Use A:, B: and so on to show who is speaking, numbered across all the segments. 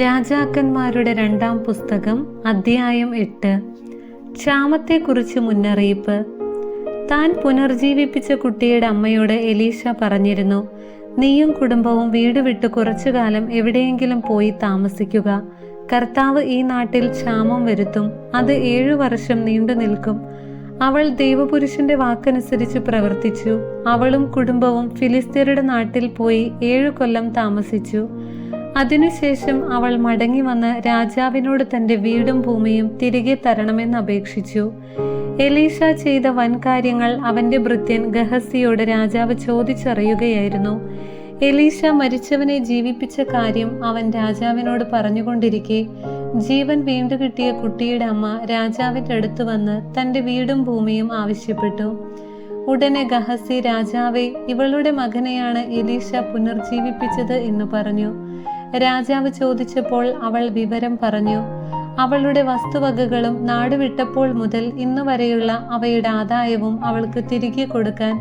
A: രാജാക്കന്മാരുടെ രണ്ടാം പുസ്തകം അധ്യായം എട്ട്. ക്ഷാമത്തെക്കുറിച്ച് മുന്നറിയിപ്പ്. താൻ പുനർജീവിപ്പിച്ച കുട്ടിയുടെ അമ്മയോട് എലീഷ പറഞ്ഞിരുന്നു നീയും കുടുംബവും വീട് വിട്ട് കുറച്ചു കാലം എവിടെയെങ്കിലും പോയി താമസിക്കുക. കർത്താവ് ഈ നാട്ടിൽ ക്ഷാമം വരുത്തും. അത് ഏഴു വർഷം നീണ്ടു നിൽക്കും. അവൾ ദൈവപുരുഷന്റെ വാക്കനുസരിച്ച് പ്രവർത്തിച്ചു. അവളും കുടുംബവും ഫിലിസ്തീനയുടെ നാട്ടിൽ പോയി ഏഴു കൊല്ലം താമസിച്ചു. അതിനുശേഷം അവൾ മടങ്ങി വന്ന് രാജാവിനോട് തന്റെ വീടും ഭൂമിയും തിരികെ തരണമെന്ന് അപേക്ഷിച്ചു. എലീഷ ചെയ്ത വൻകാര്യങ്ങൾ അവന്റെ ഭൃത്യൻ ഗഹസിയോട് രാജാവ് ചോദിച്ചറിയുകയായിരുന്നു. എലീഷ മരിച്ചവനെ ജീവിപ്പിച്ച കാര്യം അവൻ രാജാവിനോട് പറഞ്ഞുകൊണ്ടിരിക്കെ ജീവൻ വീണ്ടു കിട്ടിയ കുട്ടിയുടെ അമ്മ രാജാവിന്റെ അടുത്ത് വന്ന് തന്റെ വീടും ഭൂമിയും ആവശ്യപ്പെട്ടു. ഉടനെ ഗഹസി രാജാവെ ഇവളുടെ മകനെയാണ് എലീഷ പുനർജീവിപ്പിച്ചത് എന്ന് പറഞ്ഞു. രാജാവ് ചോദിച്ചപ്പോൾ അവൾ വിവരം പറഞ്ഞു. അവളുടെ വസ്തുവകകളും നാടുവിട്ടപ്പോൾ മുതൽ ഇന്ന് വരെയുള്ള അവയുടെ ആദായവും അവൾക്ക് തിരികെ കൊടുക്കാൻ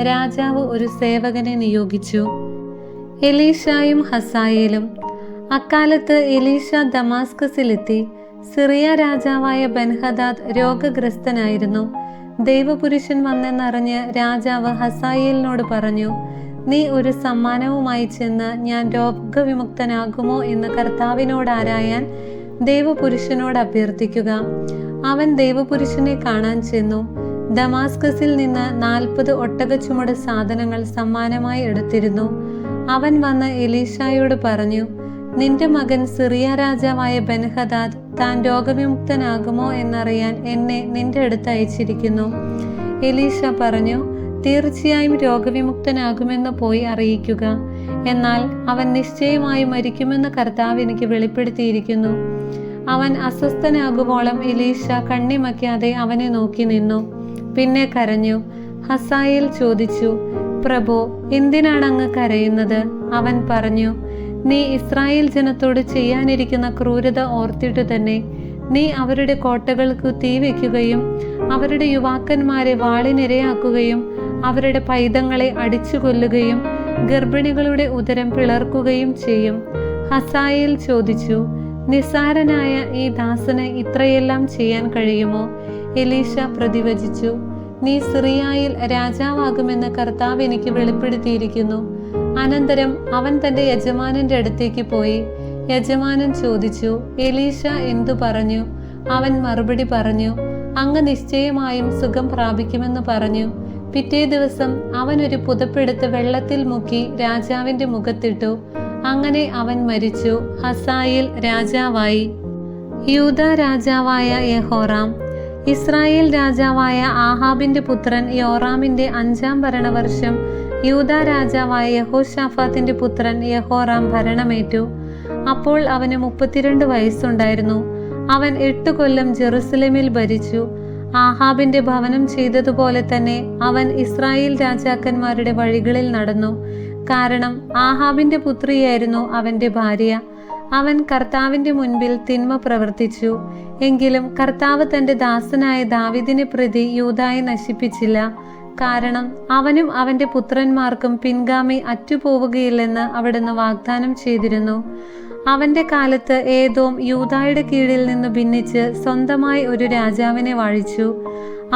A: രാജാവ് ഒരു സേവകനെ നിയോഗിച്ചു. എലീഷായും ഹസായേലും. അക്കാലത്ത് എലീഷ ദമാസ്കസിലെത്തി. സിറിയ രാജാവായ ബൻഹദാദ് രോഗഗ്രസ്തനായിരുന്നു. ദൈവപുരുഷൻ വന്നെന്നറിഞ്ഞ് രാജാവ് ഹസായേലിനോട് പറഞ്ഞു നീ ഒരു സമ്മാനവുമായി ചെന്ന് ഞാൻ രോഗവിമുക്തനാകുമോ എന്ന് കർത്താവിനോട് ആരായാൻ ദേവപുരുഷനോട് അഭ്യർത്ഥിക്കുക. അവൻ ദേവപുരുഷനെ കാണാൻ ചെന്നു. ദമാസ്കസിൽ നിന്ന് നാൽപ്പത് ഒട്ടകച്ചുമട് സാധനങ്ങൾ സമ്മാനമായി എടുത്തിരുന്നു. അവൻ വന്ന് എലീഷായോട് പറഞ്ഞു നിന്റെ മകൻ സിറിയ രാജാവായ ബൻഹദാദ് താൻ രോഗവിമുക്തനാകുമോ എന്നറിയാൻ എന്നെ നിന്റെ അടുത്ത് അയച്ചിരിക്കുന്നു. എലീഷ പറഞ്ഞു തീർച്ചയായും രോഗവിമുക്തനാകുമെന്ന് പോയി അറിയിക്കുക. എന്നാൽ അവൻ നിശ്ചയമായി മരിക്കുമെന്ന് കർത്താവ് എനിക്ക് വെളിപ്പെടുത്തിയിരിക്കുന്നു. അവൻ അസ്വസ്ഥനാകുവോളം ഇലീഷ കണ്ണിമയ്ക്കാതെ അവനെ നോക്കി നിന്നു. പിന്നെ കരഞ്ഞു. ഹസായിൽ ചോദിച്ചു പ്രഭു എന്തിനാണ് അങ്ങ് കരയുന്നത്? അവൻ പറഞ്ഞു നീ ഇസ്രായേൽ ജനത്തോട് ചെയ്യാനിരിക്കുന്ന ക്രൂരത ഓർത്തിട്ട് തന്നെ നീ അവരുടെ കോട്ടകൾക്ക് തീ വയ്ക്കുകയും അവരുടെ യുവാക്കന്മാരെ വാളിനിരയാക്കുകയും അവരുടെ പൈതങ്ങളെ അടിച്ചു കൊല്ലുകയും ഗർഭിണികളുടെ ഉദരം പിളർക്കുകയും ചെയ്യും. ഹസായേൽ ചോദിച്ചു നിസാരനായ ഈ ദാസന് ഇത്രയെല്ലാം ചെയ്യാൻ കഴിയുമോ? എലീഷ പ്രതിവചിച്ചു നീ സിറിയായിൽ രാജാവാകുമെന്ന് കർത്താവ് എനിക്ക് വെളിപ്പെടുത്തിയിരിക്കുന്നു. അനന്തരം അവൻ തന്റെ യജമാനന്റെ അടുത്തേക്ക് പോയി. യജമാനൻ ചോദിച്ചു എലീഷ എന്തു പറഞ്ഞു? അവൻ മറുപടി പറഞ്ഞു അങ്ങ് നിശ്ചയമായും സുഖം പ്രാപിക്കുമെന്ന് പറഞ്ഞു. പിറ്റേ ദിവസം അവൻ ഒരു പുതപ്പെടുത്ത് വെള്ളത്തിൽ മുക്കി രാജാവിന്റെ മുഖത്തിട്ടു. അങ്ങനെ അവൻ മരിച്ചു. ഹസായിൽ രാജാവായി. യൂത രാജാവായ യഹോറാം. ഇസ്രായേൽ രാജാവായ ആഹാബിന്റെ പുത്രൻ യോറാമിന്റെ അഞ്ചാം ഭരണവർഷം. യൂത രാജാവായ യഹോഷാഫാത്തിന്റെ പുത്രൻ യഹോറാം ഭരണമേറ്റു. അപ്പോൾ അവന് മുപ്പത്തിരണ്ട് വയസ്സുണ്ടായിരുന്നു. അവൻ എട്ട് കൊല്ലം ജെറുസലേമിൽ ഭരിച്ചു. ആഹാബിന്റെ ഭവനം ചെയ്തതുപോലെ തന്നെ അവൻ ഇസ്രായേൽ രാജാക്കന്മാരുടെ വഴികളിൽ നടന്നു. കാരണം ആഹാബിന്റെ പുത്രിയായിരുന്നു അവന്റെ ഭാര്യ. അവൻ കർത്താവിന്റെ മുൻപിൽ തിന്മ പ്രവർത്തിച്ചു. എങ്കിലും കർത്താവ് തന്റെ ദാസനായ ദാവിദിനെ പ്രതി യൂതായി നശിപ്പിച്ചില്ല. കാരണം അവനും അവന്റെ പുത്രന്മാർക്കും പിൻഗാമി അറ്റുപോവുകയില്ലെന്ന് അവിടുന്ന് വാഗ്ദാനം ചെയ്തിരുന്നു. അവന്റെ കാലത്ത് ഏതോം യൂതായുടെ കീഴിൽ നിന്ന് ഭിന്നിച്ച് സ്വന്തമായി ഒരു രാജാവിനെ വാഴിച്ചു.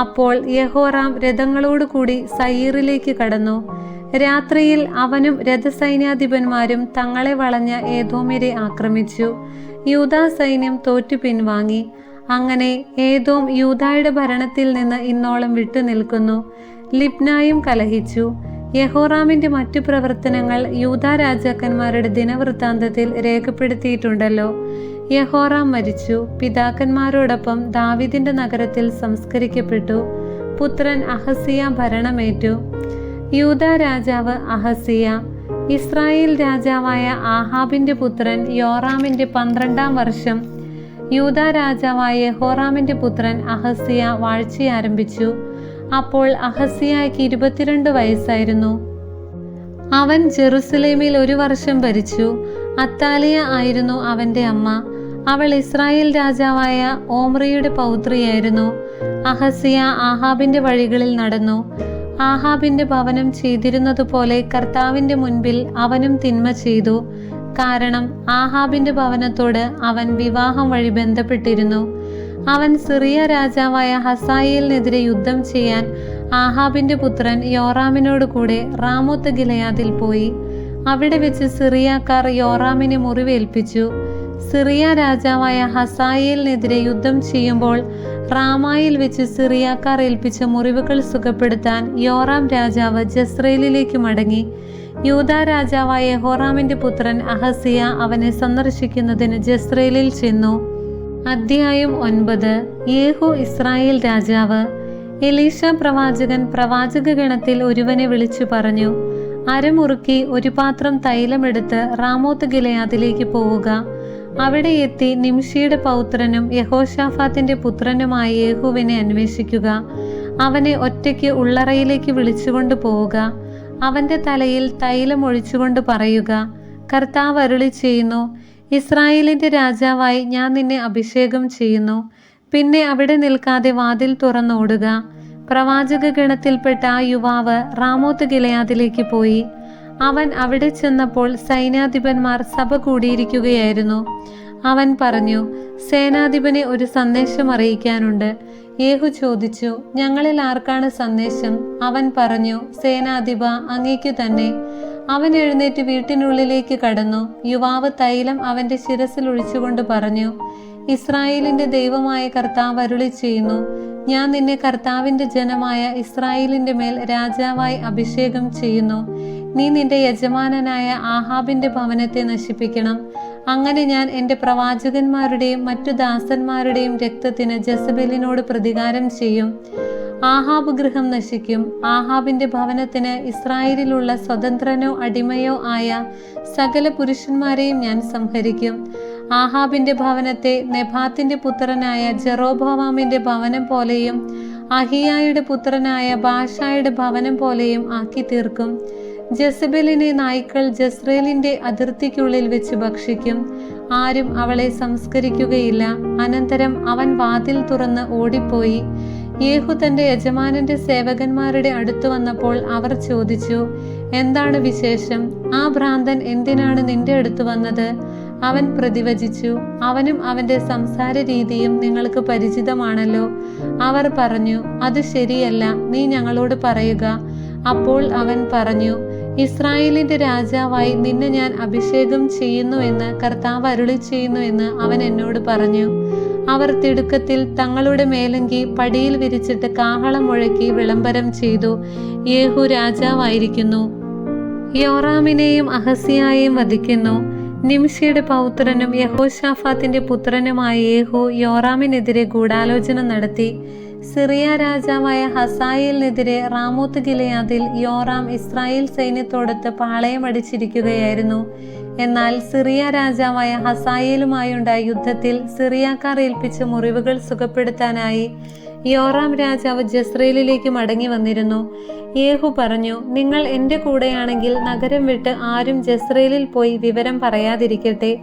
A: അപ്പോൾ യഹോറാം രഥങ്ങളോടുകൂടി സയ്യീറിലേക്ക് കടന്നു. രാത്രിയിൽ അവനും രഥസൈന്യാധിപന്മാരും തങ്ങളെ വളഞ്ഞ ഏതോമിരെ ആക്രമിച്ചു. യൂതാ സൈന്യം തോറ്റു പിൻവാങ്ങി. അങ്ങനെ ഏതോം യൂതായുടെ ഭരണത്തിൽ നിന്ന് ഇന്നോളം വിട്ടുനിൽക്കുന്നു. ലിപ്നായും കലഹിച്ചു. യഹോറാമിന്റെ മറ്റു പ്രവർത്തനങ്ങൾ യൂത രാജാക്കന്മാരുടെ ദിനവൃത്താന്തത്തിൽ രേഖപ്പെടുത്തിയിട്ടുണ്ടല്ലോ. യഹോറാം മരിച്ചു. പിതാക്കന്മാരോടൊപ്പം ദാവിദിന്റെ നഗരത്തിൽ സംസ്കരിക്കപ്പെട്ടു. പുത്രൻ അഹസിയ ഭരണമേറ്റു. യൂത രാജാവ് അഹസിയ. ഇസ്രായേൽ രാജാവായ ആഹാബിന്റെ പുത്രൻ യോറാമിന്റെ പന്ത്രണ്ടാം വർഷം. യൂത രാജാവായ യഹോറാമിന്റെ പുത്രൻ അഹസിയ വാഴ്ച ആരംഭിച്ചു. അപ്പോൾ അഹസിയായ്ക്ക് ഇരുപത്തിരണ്ട് വയസ്സായിരുന്നു. അവൻ ജെറുസലേമിൽ ഒരു വർഷം ഭരിച്ചു. അത്താലിയ ആയിരുന്നു അവന്റെ അമ്മ. അവൾ ഇസ്രായേൽ രാജാവായ ഓമ്രിയുടെ പൗത്രിയായിരുന്നു. അഹസിയ ആഹാബിന്റെ വഴികളിൽ നടന്നു. ആഹാബിന്റെ ഭവനം ചെയ്തിരുന്നതുപോലെ കർത്താവിന്റെ മുൻപിൽ അവനും തിന്മ ചെയ്തു. കാരണം ആഹാബിന്റെ ഭവനത്തോട് അവൻ വിവാഹം വഴി ബന്ധപ്പെട്ടിരുന്നു. അവൻ സിറിയ രാജാവായ ഹസായേലിനെതിരെ യുദ്ധം ചെയ്യാൻ ആഹാബിന്റെ പുത്രൻ യോറാമിനോട് കൂടെ റാമോത്ത് ഗിലയാദിൽ പോയി. അവിടെ വെച്ച് സിറിയാക്കാർ യോറാമിനെ മുറിവേൽപ്പിച്ചു. സിറിയ രാജാവായ ഹസായേലിനെതിരെ യുദ്ധം ചെയ്യുമ്പോൾ റാമായിൽ വെച്ച് സിറിയാക്കാർ ഏൽപ്പിച്ച മുറിവുകൾ സുഖപ്പെടുത്താൻ യോറാം രാജാവ് ജസ്രയേലിലേക്ക് മടങ്ങി. യൂത രാജാവായ ഹോറാമിന്റെ പുത്രൻ അഹസിയ അവനെ സന്ദർശിക്കുന്നതിന് ജസ്രയേലിൽ ചെന്നു. അധ്യായം ഒൻപത്. യേഹു ഇസ്രായേൽ രാജാവ്. എലീഷ പ്രവാചകൻ പ്രവാചക ഗണത്തിൽ ഒരുവനെ വിളിച്ചു പറഞ്ഞു അരമുറുക്കി ഒരു പാത്രം തൈലമെടുത്ത് റാമോത്ത് ഗിലയാദിലേക്ക് പോവുക. അവിടെ എത്തി നിംഷിയുടെ പൗത്രനും യഹോഷാഫാത്തിന്റെ പുത്രനുമായ യേഹുവിനെ അന്വേഷിക്കുക. അവനെ ഒറ്റയ്ക്ക് ഉള്ളറയിലേക്ക് വിളിച്ചുകൊണ്ട് പോവുക. അവന്റെ തലയിൽ തൈലം ഒഴിച്ചുകൊണ്ട് പറയുക കർത്താവ് അരുളി ചെയ്യുന്നു ഇസ്രായേലിന്റെ രാജാവായി ഞാൻ നിന്നെ അഭിഷേകം ചെയ്യുന്നു. പിന്നെ അവിടെ നിൽക്കാതെ വാതിൽ തുറന്നോടുക പ്രവാചക ഗണത്തിൽപ്പെട്ട ആ യുവാവ് റാമോത്ത് ഗിലയാദിലേക്ക് പോയി. അവൻ അവിടെ ചെന്നപ്പോൾ സൈന്യാധിപന്മാർ സഭ കൂടിയിരിക്കുകയായിരുന്നു. അവൻ പറഞ്ഞു സേനാധിപനെ ഒരു സന്ദേശം അറിയിക്കാനുണ്ട്. യേഹു ചോദിച്ചു ഞങ്ങളിൽ ആർക്കാണ് സന്ദേശം? അവൻ പറഞ്ഞു സേനാധിപ അങ്ങേക്കു തന്നെ. അവൻ എഴുന്നേറ്റ് വീട്ടിനുള്ളിലേക്ക് കടന്നു. യുവാവ് തൈലം അവന്റെ ശിരസിൽ ഒഴിച്ചുകൊണ്ട് പറഞ്ഞു ഇസ്രായേലിന്റെ ദൈവമായ കർത്താവ് അരുളി ചെയ്യുന്നു. ഞാൻ നിന്നെ കർത്താവിന്റെ ജനമായ ഇസ്രായേലിന്റെ മേൽ രാജാവായി അഭിഷേകം ചെയ്യുന്നു. നീ നിന്റെ യജമാനനായ ആഹാബിന്റെ ഭവനത്തെ നശിപ്പിക്കണം. അങ്ങനെ ഞാൻ എന്റെ പ്രവാചകന്മാരുടെയും മറ്റു ദാസന്മാരുടെയും രക്തത്തിന് ജസബേലിനോട് പ്രതികാരം ചെയ്യും. ആഹാബ് ഗൃഹം നശിക്കും. ആഹാബിന്റെ ഭവനത്തിന് ഇസ്രായേലിലുള്ള സ്വതന്ത്രനോ അടിമയോ ആയ സകല പുരുഷന്മാരെയും ഞാൻ സംഹരിക്കും. ആഹാബിന്റെ ഭവനത്തെ നെഭാത്തിന്റെ പുത്രനായ ജെറോബോവാമിന്റെ ഭവനം പോലെയും അഹിയായുടെ പുത്രനായ ബാഷായുടെ ഭവനം പോലെയും ആക്കി തീർക്കും. ജസബലിനെ നായ്ക്കൾ ജസ്രേലിന്റെ അതിർത്തിക്കുള്ളിൽ വെച്ച് ഭക്ഷിക്കും. ആരും അവളെ സംസ്കരിക്കുകയില്ല. അനന്തരം അവൻ വാതിൽ തുറന്ന് ഓടിപ്പോയി. യേഹു തന്റെ യജമാനന്റെ സേവകന്മാരുടെ അടുത്തു വന്നപ്പോൾ അവർ ചോദിച്ചു എന്താണ് വിശേഷം? ആ ഭ്രാന്തൻ എന്തിനാണ് നിന്റെ അടുത്ത് വന്നത്? അവൻ പ്രതിവചിച്ചു അവനും അവന്റെ സംസാര രീതിയും നിങ്ങൾക്ക് പരിചിതമാണല്ലോ. അവർ പറഞ്ഞു അത് ശരിയല്ല നീ ഞങ്ങളോട് പറയുക. അപ്പോൾ അവൻ പറഞ്ഞു ഇസ്രായേലിന്റെ രാജാവായി നിന്നെ ഞാൻ അഭിഷേകം ചെയ്യുന്നുവെന്ന് കർത്താവ് അരുളി ചെയ്യുന്നുവെന്ന് അവൻ എന്നോട് പറഞ്ഞു. അവർ തിടുക്കത്തിൽ തങ്ങളുടെ മേലങ്കി പടിയിൽ വിരിച്ചിട്ട് കാഹളം മുഴക്കി വിളംബരം ചെയ്തു. യേഹു രാജാവായിരിക്കുന്നു. യോറാമിനെയും അഹസിയായെയും വധിക്കുന്നു. നിംഷയുടെ പൗത്രനും യഹോഷാഫാത്തിന്റെ പുത്രനുമായ യേഹു യോറാമിനെതിരെ ഗൂഢാലോചന നടത്തി. സിറിയ രാജാവായ ഹസായിലിനെതിരെ റാമൂത്ത് ഗിലയാദിൽ യോറാം ഇസ്രായേൽ സൈന്യത്തോടൊത്ത് പാളയമടിച്ചിരിക്കുകയായിരുന്നു എന്നാൽ സിറിയ രാജാവായ ഹസായേലുമായുണ്ടായ യുദ്ധത്തിൽ സിറിയക്കാർ ഏൽപ്പിച്ച മുറിവുകൾ സുഖപ്പെടുത്താനായി യോറാം രാജാവ് ജസ്രേലിലേക്ക് മടങ്ങി വന്നിരുന്നു. യേഹു പറഞ്ഞു നിങ്ങൾ എന്റെ കൂടെയാണെങ്കിൽ നഗരം വിട്ട് ആരും ജസ്രേലിൽ പോയി വിവരം പറയാതിരിക്കട്ടെ.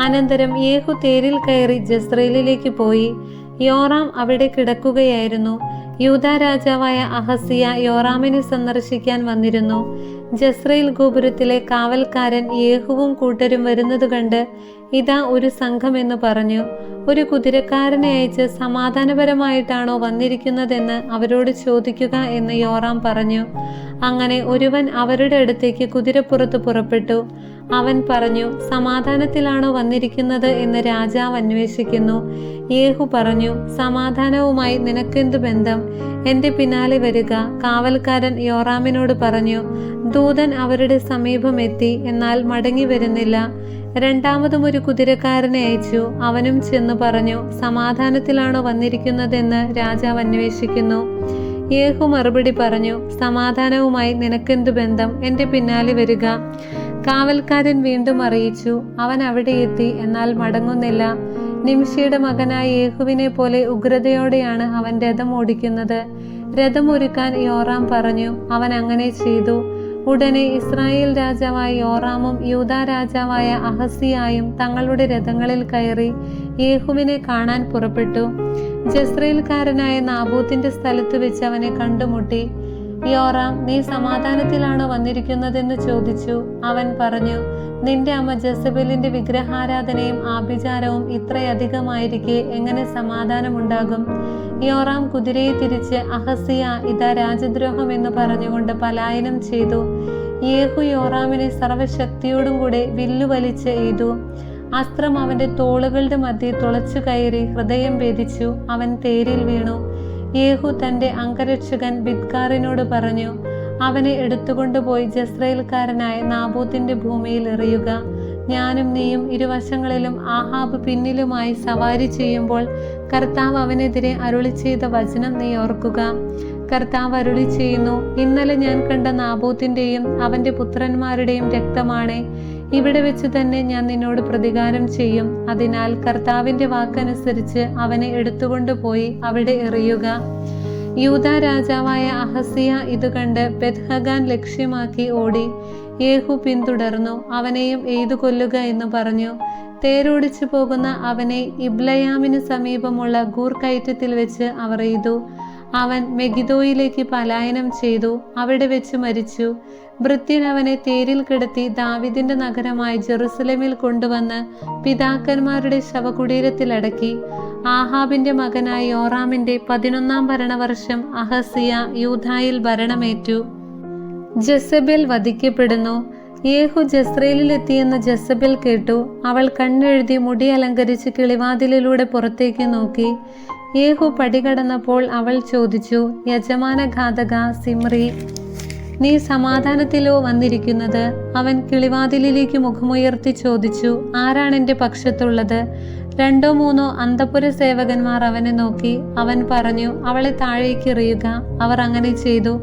A: അനന്തരം യേഹു തേരിൽ കയറി ജസ്രേലിലേക്ക് പോയി. യോറാം അവിടെ കിടക്കുകയായിരുന്നു. യൂത രാജാവായ അഹസിയ യോറാമിനെ സന്ദർശിക്കാൻ വന്നിരുന്നു. ജസ്രയിൽ ഗോപുരത്തിലെ കാവൽക്കാരൻ യേഹുവും കൂട്ടരും വരുന്നത് കണ്ട് ഇതാ ഒരു സംഘം എന്ന് പറഞ്ഞു. ഒരു കുതിരക്കാരനെ അയച്ച് സമാധാനപരമായിട്ടാണോ വന്നിരിക്കുന്നതെന്ന് അവരോട് ചോദിക്കുക എന്ന് യോറാം പറഞ്ഞു. അങ്ങനെ ഒരുവൻ അവരുടെ അടുത്തേക്ക് കുതിരപ്പുറത്ത് പുറപ്പെട്ടു. അവൻ പറഞ്ഞു സമാധാനത്തിലാണോ വന്നിരിക്കുന്നത്? എന്ന് രാജാവ് അന്വേഷിക്കുന്നു. യേഹു പറഞ്ഞു സമാധാനവുമായി നിനക്കെന്തു ബന്ധം? എന്റെ പിന്നാലെ വരിക. കാവൽക്കാരൻ യോറാമിനോട് പറഞ്ഞു ദൂതൻ അവരുടെ സമീപം എത്തി എന്നാൽ മടങ്ങി വരുന്നില്ല. രണ്ടാമതും ഒരു കുതിരക്കാരനെ അയച്ചു. അവനും ചെന്ന് പറഞ്ഞു സമാധാനത്തിലാണോ വന്നിരിക്കുന്നതെന്ന് രാജാവ് അന്വേഷിക്കുന്നു. യേഹു മറുപടി പറഞ്ഞു സമാധാനവുമായി നിനക്കെന്തു ബന്ധം? എന്റെ പിന്നാലെ വരിക. കാവൽക്കാരൻ വീണ്ടും അറിയിച്ചു അവൻ അവിടെ എത്തി എന്നാൽ മടങ്ങുന്നില്ല. നിംഷിയുടെ മകനായ യേഹുവിനെ പോലെ ഉഗ്രതയോടെയാണ് അവൻ രഥം ഓടിക്കുന്നത്. രഥം ഒരുക്കാൻ യോറാം പറഞ്ഞു അവൻ അങ്ങനെ ചെയ്തു. ഉടനെ ഇസ്രായേൽ രാജാവായ യോറാമും യൂത രാജാവായ അഹസിയായും തങ്ങളുടെ രഥങ്ങളിൽ കയറി യേഹുവിനെ കാണാൻ പുറപ്പെട്ടു. ജസ്രയേൽക്കാരനായ നാബൂത്തിന്റെ സ്ഥലത്ത് വെച്ച് അവനെ കണ്ടുമുട്ടി. യോറാം നീ സമാധാനത്തിലാണോ വന്നിരിക്കുന്നതെന്ന് ചോദിച്ചു. അവൻ പറഞ്ഞു നിന്റെ അമ്മ ജസബലിന്റെ വിഗ്രഹാരാധനയും ആഭിചാരവും ഇത്രയധികമായിരിക്കെ എങ്ങനെ സമാധാനമുണ്ടാകും? യോറാം കുതിരയെ തിരിച്ച് അഹസിയ ഇതാ രാജദ്രോഹം എന്ന് പറഞ്ഞുകൊണ്ട് പലായനം ചെയ്തു. യേഹു യോറാമിനെ സർവശക്തിയോടും കൂടെ വില്ലു വലിച്ച് എയ്തു. അസ്ത്രം അവന്റെ തോളുകളുടെ മധ്യേ തുളച്ചു കയറി ഹൃദയം ഭേദിച്ചു. അവൻ തേരിൽ വീണു. യേഹു തന്റെ അംഗരക്ഷകൻ ബിദ്കാറിനോട് പറഞ്ഞു അവനെ എടുത്തുകൊണ്ടുപോയി ജസ്രയേൽക്കാരനായ നാബൂത്തിന്റെ ഭൂമിയിൽ എറിയുക. ഞാനും നീയും ഇരുവശങ്ങളിലും ആഹാബ് പിന്നിലുമായി സവാരി ചെയ്യുമ്പോൾ കർത്താവ് അവനെതിരെ അരുളി ചെയ്ത വചനം നീ ഓർക്കുക. കർത്താവ് അരുളി ചെയ്യുന്നു ഇന്നലെ ഞാൻ കണ്ട നാബൂത്തിന്റെയും അവന്റെ പുത്രന്മാരുടെയും രക്തമാണ്. ഇവിടെ വെച്ച് തന്നെ ഞാൻ നിന്നോട് പ്രതികാരം ചെയ്യും. അതിനാൽ കർത്താവിന്റെ വാക്കനുസരിച്ച് അവനെ എടുത്തുകൊണ്ടുപോയി അവിടെ എറിയുക. യൂത രാജാവായ അഹസിയ ഇത് കണ്ട് ബെത്ഹഗാൻ ലക്ഷ്യമാക്കി ഓടി. യേഹു പിന്തുടർന്നു. അവനെയും എയ്തു കൊല്ലുക എന്ന് പറഞ്ഞു. തേരോടിച്ചു പോകുന്ന അവനെ ഇബ്ലയാമിന് സമീപമുള്ള ഗൂർ കയറ്റത്തിൽ വെച്ച് അവർ എയ്തു. അവൻ മെഗിദോയിലേക്ക് പലായനം ചെയ്തു അവിടെ വെച്ച് മരിച്ചു. വൃത്യൻ അവനെ തേരിൽ കിടത്തി ദാവിദിന്റെ നഗരമായ ജെറുസലേമിൽ കൊണ്ടുവന്ന് പിതാക്കന്മാരുടെ ശവകുടീരത്തിൽ അടക്കി. ആഹാബിന്റെ മകനായ യോറാമിന്റെ പതിനൊന്നാം ഭരണവർഷം അഹസിയ യൂധായിൽ ഭരണമേറ്റു. ജസബേൽ വധിക്കപ്പെടുന്നു. യേഹു ജസ്രയേലിലെത്തിയെന്ന് ജസബിൽ കേട്ടു. അവൾ കണ്ണെഴുതി മുടി അലങ്കരിച്ച് കിളിവാതിലിലൂടെ പുറത്തേക്ക് നോക്കി. യേഹു പടികടന്നപ്പോൾ അവൾ ചോദിച്ചു യജമാന ഘാതക സിമ്രി നീ സമാധാനത്തിലോ വന്നിരിക്കുന്നത്? അവൻ കിളിവാതിലിലേക്ക് മുഖമുയർത്തി ചോദിച്ചു ആരാണ് എന്റെ പക്ഷത്തുള്ളത്? രണ്ടോ മൂന്നോ അന്തപുര സേവകന്മാർ അവനെ നോക്കി അവൻ പറഞ്ഞു അവളെ താഴേക്ക് എറിയുക അവർ അങ്ങനെ ചെയ്തു.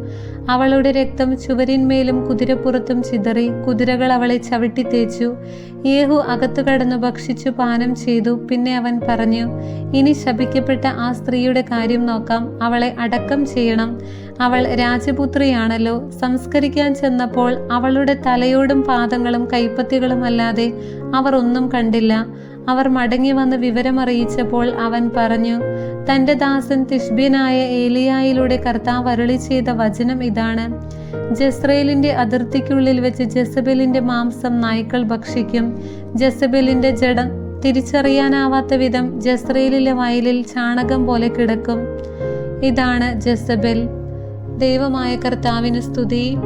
A: അവളുടെ രക്തം ചുവരിന്മേലും കുതിരപ്പുറത്തും ചിതറി കുതിരകൾ അവളെ ചവിട്ടി തേച്ചു. യേഹു അകത്തു കടന്നു ഭക്ഷിച്ചു പാനം ചെയ്തു. പിന്നെ അവൻ പറഞ്ഞു ഇനി ശപിക്കപ്പെട്ട ആ സ്ത്രീയുടെ കാര്യം നോക്കാം. അവളെ അടക്കം ചെയ്യണം. അവൾ രാജപുത്രിയാണല്ലോ. സംസ്കരിക്കാൻ ചെന്നപ്പോൾ അവളുടെ തലയോടും പാദങ്ങളും കൈപ്പത്തികളും അല്ലാതെ അവർ ഒന്നും കണ്ടില്ല. അവർ മടങ്ങി വന്ന് വിവരമറിയിച്ചപ്പോൾ അവൻ പറഞ്ഞു തന്റെ ദാസൻ തിഷ്ബിനായ ഏലിയായിലൂടെ കർത്താവ് അരുളി ചെയ്ത വചനം ഇതാണ്. ജസ്രയേലിന്റെ അതിർത്തിക്കുള്ളിൽ വെച്ച് ജസബലിന്റെ മാംസം നായ്ക്കൾ ഭക്ഷിക്കും. ജസബലിന്റെ ജഡം തിരിച്ചറിയാനാവാത്ത വിധം ജസ്രയേലിലെ വയലിൽ ചാണകം പോലെ കിടക്കും. ഇതാണ് ജസബൽ. ദൈവമായ കർത്താവിന് സ്തുതി.